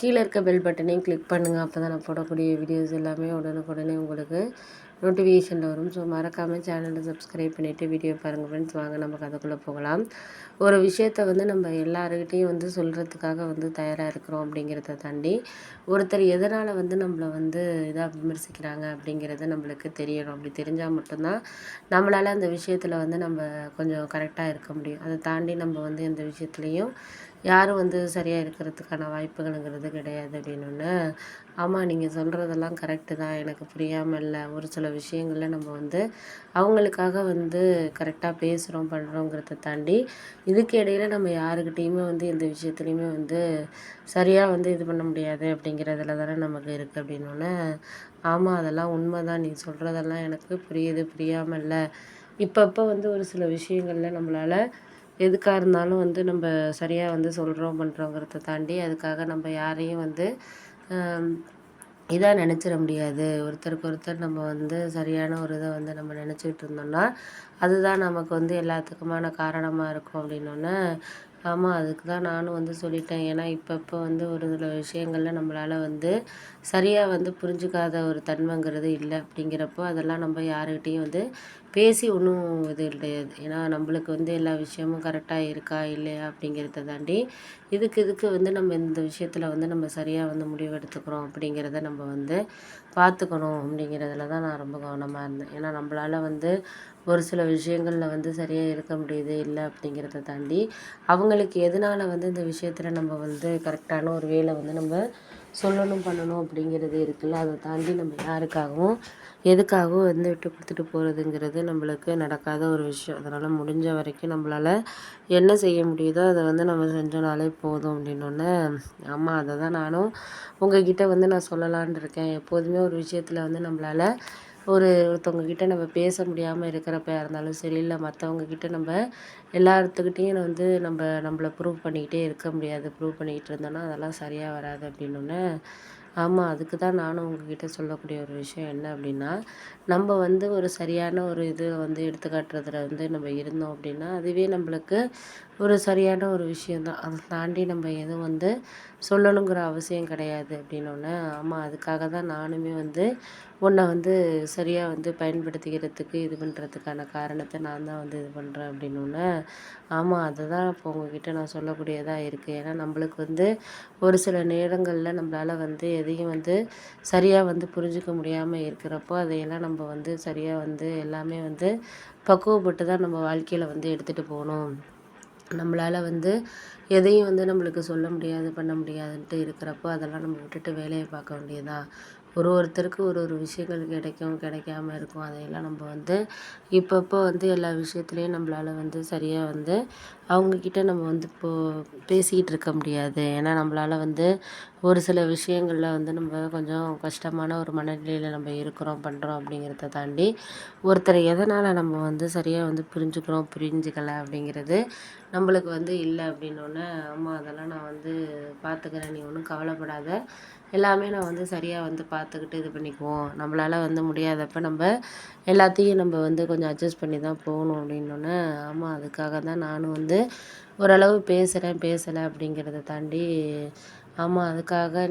கீழே இருக்க பெல் பட்டனையும் கிளிக் பண்ணுங்கள் அப்போ தான் நான் போடக்கூடிய வீடியோஸ் எல்லாமே உடனுக்குடனே உங்களுக்கு நோட்டிஃபிகேஷனில் வரும். ஸோ மறக்காமல் சேனலை சப்ஸ்கிரைப் பண்ணிவிட்டு வீடியோ பாருங்கள் ஃப்ரெண்ட்ஸ் வாங்க நம்ம கதைக்குள்ளே போகலாம். ஒரு விஷயத்த வந்து நம்ம எல்லாருக்கிட்டேயும் வந்து சொல்கிறதுக்காக வந்து தயாராக இருக்கிறோம் அப்படிங்கிறத தாண்டி ஒருத்தர் எதனால் வந்து நம்மளை வந்து இதாக விமர்சிக்கிறாங்க அப்படிங்கிறது நம்மளுக்கு தெரியணும். அப்படி தெரிஞ்சால் மட்டும்தான் நம்மளால் அந்த விஷயத்தில் வந்து நம்ம கொஞ்சம் கரெக்டாக இருக்க முடியும். அதை தாண்டி நம்ம வந்து எந்த விஷயத்துலேயும் யாரும் வந்து சரியாக இருக்கிறதுக்கான வாய்ப்புகள்ங்கிறது கிடையாது அப்படின்னு ஆமாம் நீங்கள் சொல்கிறதெல்லாம் கரெக்டு தான். எனக்கு புரியாமல் இல்லை ஒரு சில விஷயங்களில் நம்ம வந்து அவங்களுக்காக வந்து கரெக்டாக பேசுகிறோம் பண்ணுறோங்கிறத தாண்டி இதுக்கு இடையில நம்ம யாருக்கிட்டேயுமே வந்து எந்த விஷயத்துலையுமே வந்து சரியாக வந்து இது பண்ண முடியாது அப்படிங்கிறதுல தானே நமக்கு இருக்குது அப்படின்னோடனே ஆமாம் அதெல்லாம் உண்மை தான் நீ சொல்கிறதெல்லாம் எனக்கு புரியுது புரியாமல் இல்லை இப்பப்போ வந்து ஒரு சில விஷயங்களில் நம்மளால் எதுக்காக இருந்தாலும் வந்து நம்ம சரியாக வந்து சொல்கிறோம் பண்ணுறோங்கிறத தாண்டி அதுக்காக நம்ம யாரையும் வந்து இதாக நினச்சிட முடியாது. ஒருத்தருக்கு ஒருத்தர் நம்ம வந்து சரியான ஒரு இதை வந்து நம்ம நினச்சிக்கிட்டு இருந்தோம்னா அதுதான் நமக்கு வந்து எல்லாத்துக்குமான காரணமாக இருக்கும் அப்படின்னோடனே ஆமாம் அதுக்கு தான் நானும் வந்து சொல்லிட்டேன். ஏன்னா இப்பப்போ வந்து ஒரு சில விஷயங்களில் நம்மளால் வந்து சரியாக வந்து புரிஞ்சுக்காத ஒரு தன்மைங்கிறது இல்லை. அப்படிங்கிறப்போ அதெல்லாம் நம்ம யாருக்கிட்டேயும் வந்து பேசி ஒன்றும் இது கிடையாது. ஏன்னா நம்மளுக்கு வந்து எல்லா விஷயமும் கரெக்டாக இருக்கா இல்லையா அப்படிங்கிறத தாண்டி இதுக்கு இதுக்கு வந்து நம்ம இந்த விஷயத்தில் வந்து நம்ம சரியாக வந்து முடிவு எடுத்துக்கிறோம் அப்படிங்கிறத நம்ம வந்து பார்த்துக்கணும் அப்படிங்கிறதுல தான் நான் ரொம்ப கவனமாக இருந்தேன். ஏன்னா நம்மளால் வந்து ஒரு சில விஷயங்களில் வந்து சரியாக இருக்க முடியுது இல்லை அப்படிங்கிறத தாண்டி அவங்களுக்கு எதனால் வந்து இந்த விஷயத்தில் நம்ம வந்து கரெக்டான ஒரு வேலை வந்து நம்ம சொல்லணும் பண்ணணும் அப்படிங்கிறது இருக்குல்ல அதை தாண்டி நம்ம யாருக்காகவும் எதுக்காகவும் வந்து விட்டு கொடுத்துட்டு போகிறதுங்கிறது நம்மளுக்கு நடக்காத ஒரு விஷயம். அதனால் முடிஞ்ச வரைக்கும் நம்மளால் என்ன செய்ய முடியுதோ அதை வந்து நம்ம செஞ்சோனாலே போதும் அப்படின்னோடனே ஆமாம் அதை தான் நானும் உங்ககிட்ட வந்து நான் சொல்லலான் இருக்கேன். எப்போதுமே ஒரு விஷயத்தில் வந்து நம்மளால் ஒரு ஒருத்தவங்கக்கிட்ட நம்ம பேச முடியாமல் இருக்கிறப்ப இருந்தாலும் சரி இல்லை மற்றவங்கக்கிட்ட நம்ம எல்லாத்துக்கிட்டேயும் வந்து நம்ம நம்மள ப்ரூவ் பண்ணிக்கிட்டே இருக்க முடியாது. ப்ரூவ் பண்ணிக்கிட்டு இருந்தோன்னா அதெல்லாம் சரியாக வராது அப்படின்னோடனே ஆமாம் அதுக்கு தான் நானும் உங்ககிட்ட சொல்லக்கூடிய ஒரு விஷயம் என்ன அப்படின்னா நம்ம வந்து ஒரு சரியான ஒரு இது வந்து எடுத்துக்காட்டுறதுல வந்து நம்ம இருந்தோம் அப்படின்னா அதுவே நம்மளுக்கு ஒரு சரியான ஒரு விஷயம் தான். அதை தாண்டி நம்ம எதுவும் வந்து சொல்லணுங்கிற அவசியம் கிடையாது அப்படின்னோடனே ஆமாம் அதுக்காக தான் நானுமே வந்து உன்னை வந்து சரியாக வந்து பயன்படுத்திக்கிறதுக்கு இது பண்ணுறதுக்கான காரணத்தை நான் தான் வந்து இது பண்ணுறேன் அப்படின்னோடனே ஆமாம் அதை தான் இப்போ உங்ககிட்ட நான் சொல்லக்கூடியதாக இருக்குது ஏன்னா நம்மளுக்கு வந்து ஒரு சில நேரங்களில் நம்மளால் வந்து எதையும் வந்து சரியாக வந்து புரிஞ்சுக்க முடியாமல் இருக்கிறப்போ அதையெல்லாம் நம்ம வந்து சரியாக வந்து எல்லாமே வந்து பக்குவப்பட்டு தான் நம்ம வாழ்க்கையில் வந்து எடுத்துகிட்டு போகணும். நம்மளால் வந்து எதையும் வந்து நம்மளுக்கு சொல்ல முடியாது பண்ண முடியாதுன்ட்டு இருக்கிறப்போ அதெல்லாம் நம்ம விட்டுட்டு வேலையை பார்க்க வேண்டியதாக ஒரு ஒருத்தருக்கு ஒரு ஒரு விஷயங்கள் கிடைக்கும் கிடைக்காம இருக்கும். அதையெல்லாம் நம்ம வந்து இப்பப்போ வந்து எல்லா விஷயத்துலையும் நம்மளால வந்து சரியாக வந்து அவங்கக்கிட்ட நம்ம வந்து இப்போது பேசிக்கிட்டு இருக்க முடியாது. ஏன்னா நம்மளால வந்து ஒரு சில விஷயங்களில் வந்து நம்ம கொஞ்சம் கஷ்டமான ஒரு மனநிலையில் நம்ம இருக்கிறோம் பண்ணுறோம் அப்படிங்கிறத தாண்டி ஒருத்தரை எதனால் நம்ம வந்து சரியாக வந்து புரிஞ்சுக்கிறோம் புரிஞ்சுக்கலை அப்படிங்கிறது நம்மளுக்கு வந்து இல்லை அப்படின்னோடனே ஆமாம் அதெல்லாம் நான் வந்து பார்த்துக்கிறேன் நீ ஒன்றும் கவலைப்படாத. எல்லாமே நான் வந்து சரியாக வந்து பார்த்துக்கிட்டு இது பண்ணிக்குவோம். நம்மளால் வந்து முடியாதப்ப நம்ம எல்லாத்தையும் நம்ம வந்து கொஞ்சம் அட்ஜஸ்ட் பண்ணி தான் போகணும். அப்படின்னோடனே ஆமாம் அதுக்காக தான் நானும் வந்து ஓரளவு பேசுகிறேன் பேசலை அப்படிங்கிறத தாண்டி ஆமாம் அதுக்காக